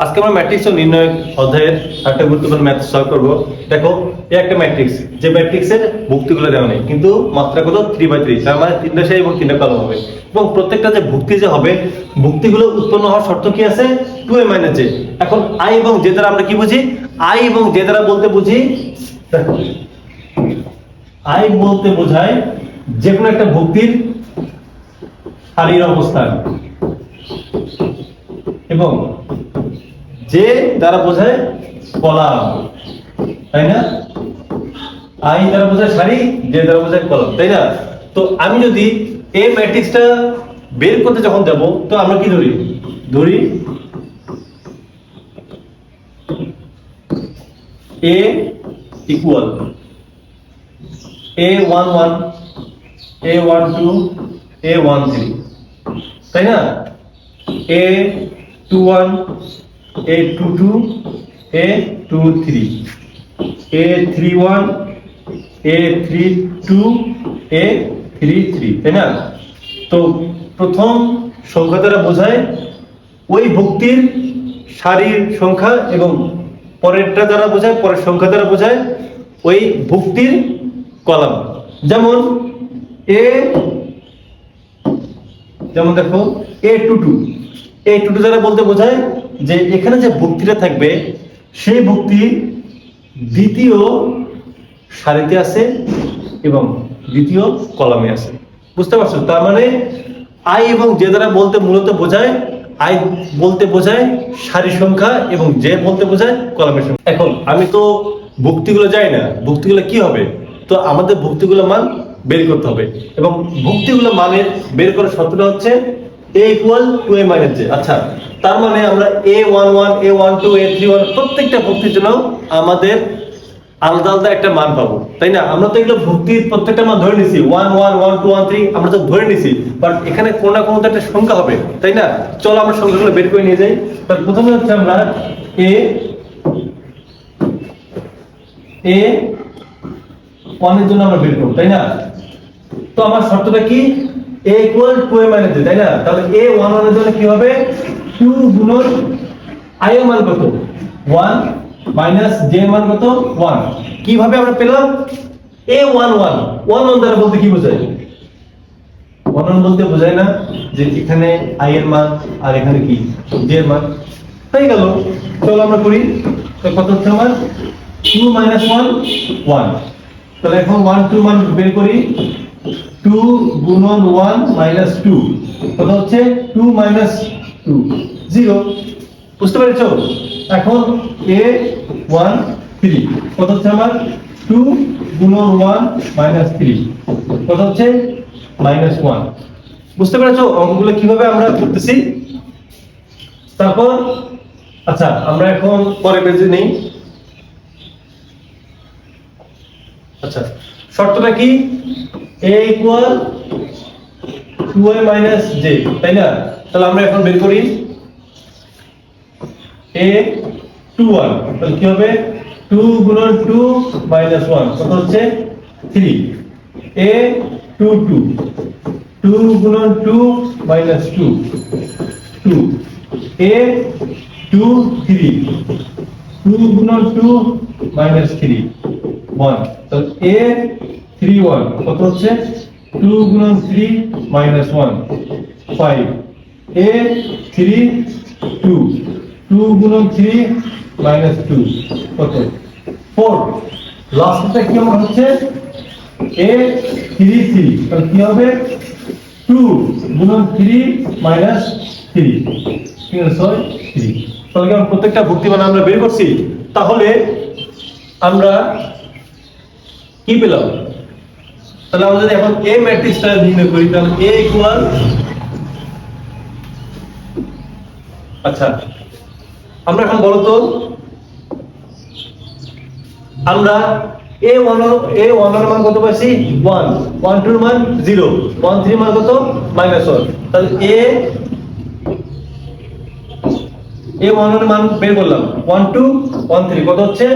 আজকে আমরা ম্যাট্রিক্স ও নির্ণয় অধ্যায়ের একটা গুরুত্বপূর্ণ ম্যাথ সলভ করব। দেখো, এই একটা ম্যাট্রিক্স যে ম্যাট্রিক্সের ভুক্তিগুলো দেওয়া নেই, কিন্তু মাত্রা কত? থ্রি বাই থ্রি তার মানে তিনটা সারি এবং তিনটা কলম হবে। এবং প্রত্যেকটা যে ভুক্তি যে হবে, ভুক্তিগুলো উৎপন্ন হওয়ার শর্ত কি আছে? টু এ মাইনাস জে এখন আই এবং জে দ্বারা আমরা কি বুঝি? আই এবং জে দ্বারা বলতে বুঝি, দেখো আই বলতে বোঝায় যে কোনো একটা ভুক্তির সারির অবস্থান। এবং যে দ্বারা বোঝায় কলাম তাই না? আই দ্বারা বোঝায় সারি যে দ্বারা বোঝায় কলাম তাই না? তো আমি যদি এই ম্যাট্রিক্সটা বের করতে যখন যাব, তো আমরা কি ধরি? ধরি a equal a one one a one two a one three তাই না? A two one a two two a two three a three one a three two a three three তাই না? তো প্রথম সংখ্যা দ্বারা বোঝায় ওই ভুক্তির সারির সংখ্যা এবং পরেরটা দ্বারা বোঝায়, পরের সংখ্যা দ্বারা বোঝায় ওই ভুক্তির কলাম। যেমন এ যেমন দেখো a two two a two two দ্বারা বলতে বোঝায় যে এখানে যে ভক্তিটা থাকবে, সেই ভক্তি দ্বিতীয় সারিতে আছে এবং দ্বিতীয় কলামে আছে। বুঝতে পারছ? তার মানে আই এবং যে দ্বারা বলতে মূলত বোঝায়, আই বলতে বোঝায় সারি সংখ্যা এবং যে বলতে বোঝায় কলামের সংখ্যা। এখন আমি তো ভুক্তিগুলো যাই না, ভুক্তিগুলো কি হবে? তো আমাদের ভুক্তিগুলো মান বের করতে হবে। এবং ভুক্তিগুলো মানের বের করার সূত্রটা হচ্ছে a equal to a minus আচ্ছা তার মানে আমরা a one one a one two a three one প্রত্যেকটা জন্য আমাদের আলাদা আলাদা একটা মান পাবো, তাই না? আমরা তো এগুলো প্রত্যেকটা মান ধরে নিছি। One one one two one three আমরা তো ধরে নিছি। বাট এখানে কোনো না একটা সংখ্যা হবে, তাই না? চলো আমরা সংখ্যাগুলো বের করে নিয়ে যাই। তার প্রথমে হচ্ছে আমরা এ এ জন্য আমরা বের করব, তাই না? তো আমার শর্তটা কি? A equal to a minus তাই না? তাহলে a ওয়ান ওয়ানের জন্য কি হবে? টু গুণন i এর মান কত? ওয়ান মাইনাস এর মান কত? ওয়ান কীভাবে আমরা পেলাম? a one one one one দ্বারা বলতে কি বোঝায়? ওয়ান ওয়ান বলতে বোঝায় না যে এখানে i এর মান আর এখানে কি? j এর মান। হয়ে গেল। চলো আমরা করি। তো কত হচ্ছে আমার? টু মাইনাস ওয়ান ওয়ান তাহলে এখন ওয়ান টু মান বের করি। টু গুণন ওয়ান মাইনাস টু কত হচ্ছে? টু মাইনাস টু জিরো বুঝতে পেরেছ? এখন এ ওয়ান থ্রি কত হচ্ছে আমার? টু গুণন ওয়ান মাইনাস থ্রি কত হচ্ছে? মাইনাস ওয়ান বুঝতে পেরেছ? অঙ্কগুলো কীভাবে আমরা করতেছি? তারপর আচ্ছা আমরা এখন পরে বেজে নেই। আচ্ছা শর্তটা কি? A equal 2a minus j, তাই না? তাহলে আমরা এখন বের করি a 21 তাহলে কি হবে? 2 গুণন 2 মাইনাস 1 কত হচ্ছে? 3 a 22 2 গুণন 2 মাইনাস 2 2 a 2 3 2 গুণন 2 মাইনাস 3 1 তাহলে a 3 1 কত হচ্ছে? টু গুণন থ্রি মাইনাস 1 5 a 3 2 2 গুণন থ্রি মাইনাস টু কত? 4 লাস্টটা কি আমার হচ্ছে? A 3 3 তাহলে কি হবে? টু গুণন থ্রি মাইনাস 3 ঠিক আছে ছয় 3 তাহলে আমরা প্রত্যেকটা ভুক্তি মান আমরা বের করছি? তাহলে আমরা কি পেলাম? তাহলে আমরা যদি এখন a ম্যাট্রিক্সটা নির্ণয় করি, তাহলে a ইকুয়াল আচ্ছা আমরা এখন বলো তো আমরা a ওয়ান a ওয়ানের মান কত পাইছি? 1 1 2 এর মান 0 1 3 মান কত? মাইনাস 1 তাহলে a a ওয়ানের মান বের করলাম। 1 2 1 3 কত হচ্ছে?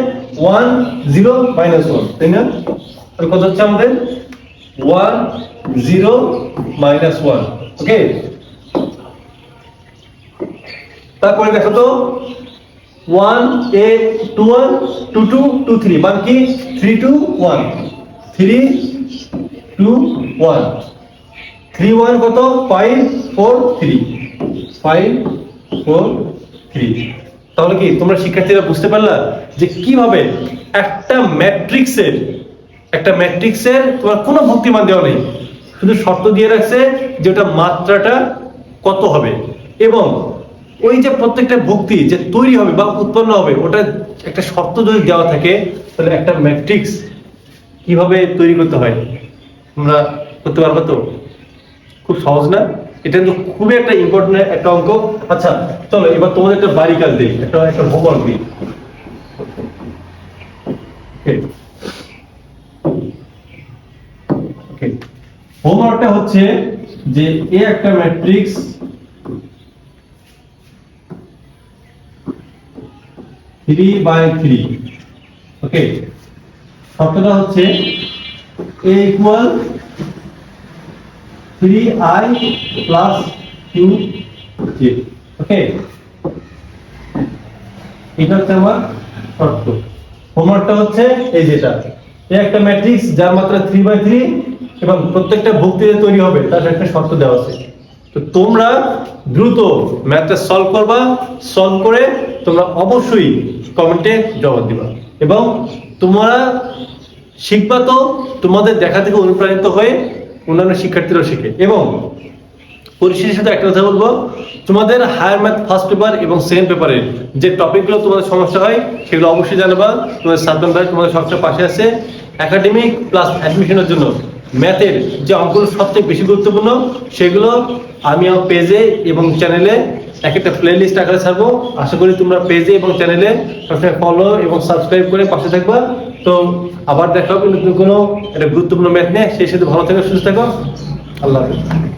1 0 মাইনাস 1 তাই না? কত হচ্ছে আমাদের? 1 0 মাইনাস 1 ওকে তারপরে দেখো তো। One a two one two two two three মানে কি? Three two one three two one three one কত? Five four three five four three তাহলে কি? তোমরা শিক্ষার্থীরা বুঝতে পারলা যে কীভাবে একটা ম্যাট্রিক্সের একটা ম্যাট্রিক্সের তোমার কোনো ভক্তিমান দেওয়া নেই। শুধু শর্ত দিয়ে রাখছে যে ওটা মাত্রাটা কত হবে। এবং ওই যে প্রত্যেকটা ভক্তি যে তৈরি হবে বা উৎপন্ন হবে, ওটা একটা শর্ত যদি দেওয়া থাকে, তাহলে একটা ম্যাট্রিক্স কীভাবে তৈরি করতে হয়? তোমরা করতে পারব তো? খুব সহজ না? এটা কিন্তু খুবই একটা ইম্পর্টেন্ট একটা অঙ্ক। আচ্ছা চলো এবার তোমাদের একটা বাড়ি কাজ দিই। একটা একটা হোমওয়ার্ক দিই। ওকে হোমওয়ার্কটা হচ্ছে যে এ একটা matrix three by three okay হচ্ছে a equal three i plus j okay এটা হচ্ছে আমার শর্ত। হোমওয়ার্কটা হচ্ছে এই যেটা। একটা ম্যাট্রিক্স যার মাত্রা থ্রি বাই থ্রি এবং প্রত্যেকটা ভক্তিতে তৈরি হবে, তার একটা শর্ত দেওয়া আছে। তো তোমরা দ্রুত ম্যাথটা সলভ করবা সলভ করে তোমরা অবশ্যই কমেন্টে জবাব দিবা। এবং তোমরা শিখবা তো, তোমাদের দেখা থেকে অনুপ্রাণিত হয়ে অন্যান্য শিক্ষার্থীরাও শিখে। এবং পরিশেষে শুধু একটা কথা বলব, তোমাদের হায়ার ম্যাথ ফার্স্ট পেপার এবং সেকেন্ড পেপারের যে টপিকগুলো তোমাদের সমস্যা হয়, সেগুলো অবশ্যই জানাবা। তোমাদের সাতজন ভাই তোমাদের সবসময় পাশে আছে। একাডেমিক প্লাস অ্যাডমিশনের জন্য ম্যাথের যে অঙ্কগুলো সবচেয়ে বেশি গুরুত্বপূর্ণ, সেগুলো আমি পেজে এবং চ্যানেলে এক একটা প্লে লিস্ট আকারে ছাড়বো। আশা করি তোমরা পেজে এবং চ্যানেলে সবসময় ফলো এবং সাবস্ক্রাইব করে পাশে থাকবা। তো আবার দেখা হবে কোনো একটা গুরুত্বপূর্ণ ম্যাথ নিয়ে। সেই সাথে ভালো থাকো, সুস্থ থাকো। আল্লাহ হাফেজ।